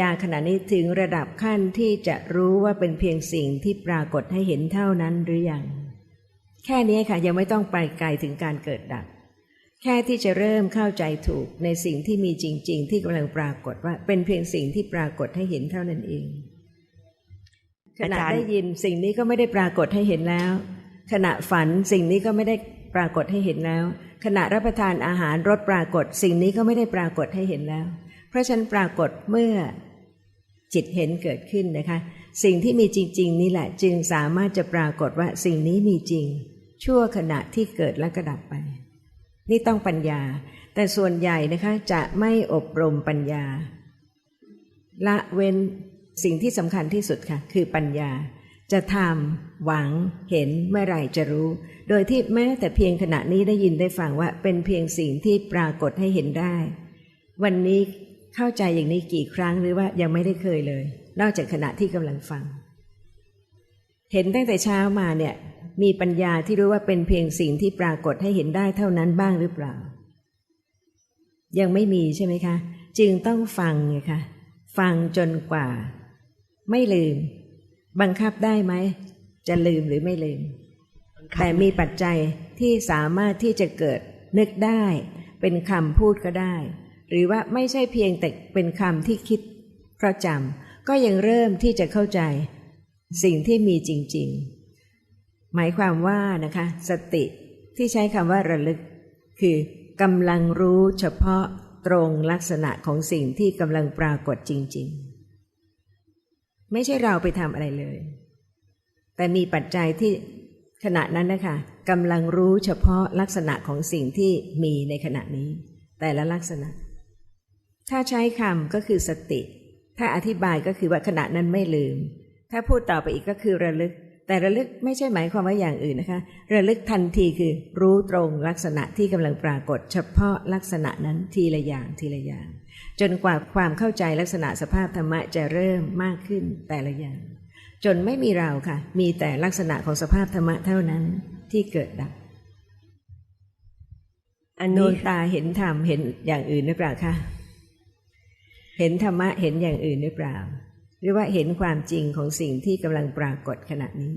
ญาขณะนี้ถึงระดับขั้นที่จะรู้ว่าเป็นเพียงสิ่งที่ปรากฏให้เห็นเท่านั้นหรือยัง แค่นี้ค่ะยังไม่ต้องไปไกลถึงการเกิดดับ แค่ที่จะเริ่มเข้าใจถูกในสิ่งที่มีจริง ๆ ที่กำลังปรากฏว่าเป็นเพียงสิ่งที่ปรากฏให้เห็นเท่านั้นเอง ขณะได้ยินสิ่งนี้ก็ไม่ได้ปรากฏให้เห็นแล้ว ขณะฝันสิ่งนี้ก็ไม่ได้ปรากฏให้เห็นแล้ว ขณะรับประทานอาหารรสปรากฏ สิ่งนี้ก็ไม่ได้ปรากฏให้เห็นแล้ว เพราะฉะนันปรากฏเมื่อจิตเห็นเกิดขึ้นนะคะ สิ่งที่มีจริง ๆ นี่แหละจึงสามารถจะปรากฏว่าสิ่งนี้มีจริง ชั่วขณะที่เกิดและกระดับไป นี่ต้องปัญญา แต่ส่วนใหญ่นะคะจะไม่อบรมปัญญา ละเว้นสิ่งที่สำคัญที่สุดค่ะ คือปัญญาจะทำหวังเห็นเมื่อไหร่จะรู้ โดยที่แม้แต่เพียงขณะนี้ได้ยินได้ฟังว่าเป็นเพียงสิ่งที่ปรากฏให้เห็นได้ วันนี้ เข้าใจอย่างนี้กี่ครั้งหรือว่ายังไม่ได้เคยเลย นอกจากขณะที่กำลังฟัง เห็นตั้งแต่เช้ามาเนี่ย มีปัญญาที่รู้ว่าเป็นเพียงสิ่งที่ปรากฏให้เห็นได้เท่านั้นบ้างหรือเปล่า ยังไม่มีใช่ไหมคะ จึงต้องฟังไงคะฟังจนกว่า ไม่ลืม บังคับได้ไหม จะลืมหรือไม่ลืม แต่มีปัจจัยที่สามารถที่จะเกิดนึกได้ เป็นคำพูดก็ได้ หรือว่าไม่ใช่เพียงแต่เป็นคำที่คิดเพราะจำก็ยังเริ่มที่จะเข้าใจสิ่งที่มีจริง ๆ หมายความว่านะคะ สติที่ใช้คำว่าระลึก คือกำลังรู้เฉพาะตรงลักษณะของสิ่งที่กำลังปรากฏจริง ๆ ไม่ใช่เราไปทำอะไรเลย แต่มีปัจจัยที่ขณะนั้นนะคะกำลังรู้เฉพาะลักษณะของสิ่งที่มีในขณะนี้ แต่ละลักษณะ ถ้าใช้คำก็คือสติ ถ้าอธิบายก็คือว่าขณะนั้นไม่ลืม ถ้าพูดต่อไปอีกก็คือระลึก แต่ระลึกไม่ใช่หมายความว่าอย่างอื่นนะคะ ระลึกทันทีคือรู้ตรงลักษณะที่กำลังปรากฏ เฉพาะลักษณะนั้นทีละอย่างทีละอย่าง จนกว่าความเข้าใจลักษณะสภาพธรรมะจะเริ่มมากขึ้นแต่ละอย่าง จนไม่มีเราค่ะ มีแต่ลักษณะของสภาพธรรมะเท่านั้นที่เกิดดับอันดวนี้งตาเห็นธรรมเห็นอย่างอื่นหรือเปล่าคะ เห็นธรรมะเห็นอย่างอื่นหรือเปล่า หรือว่าเห็นความจริงของสิ่งที่กำลังปรากฏขณะนี้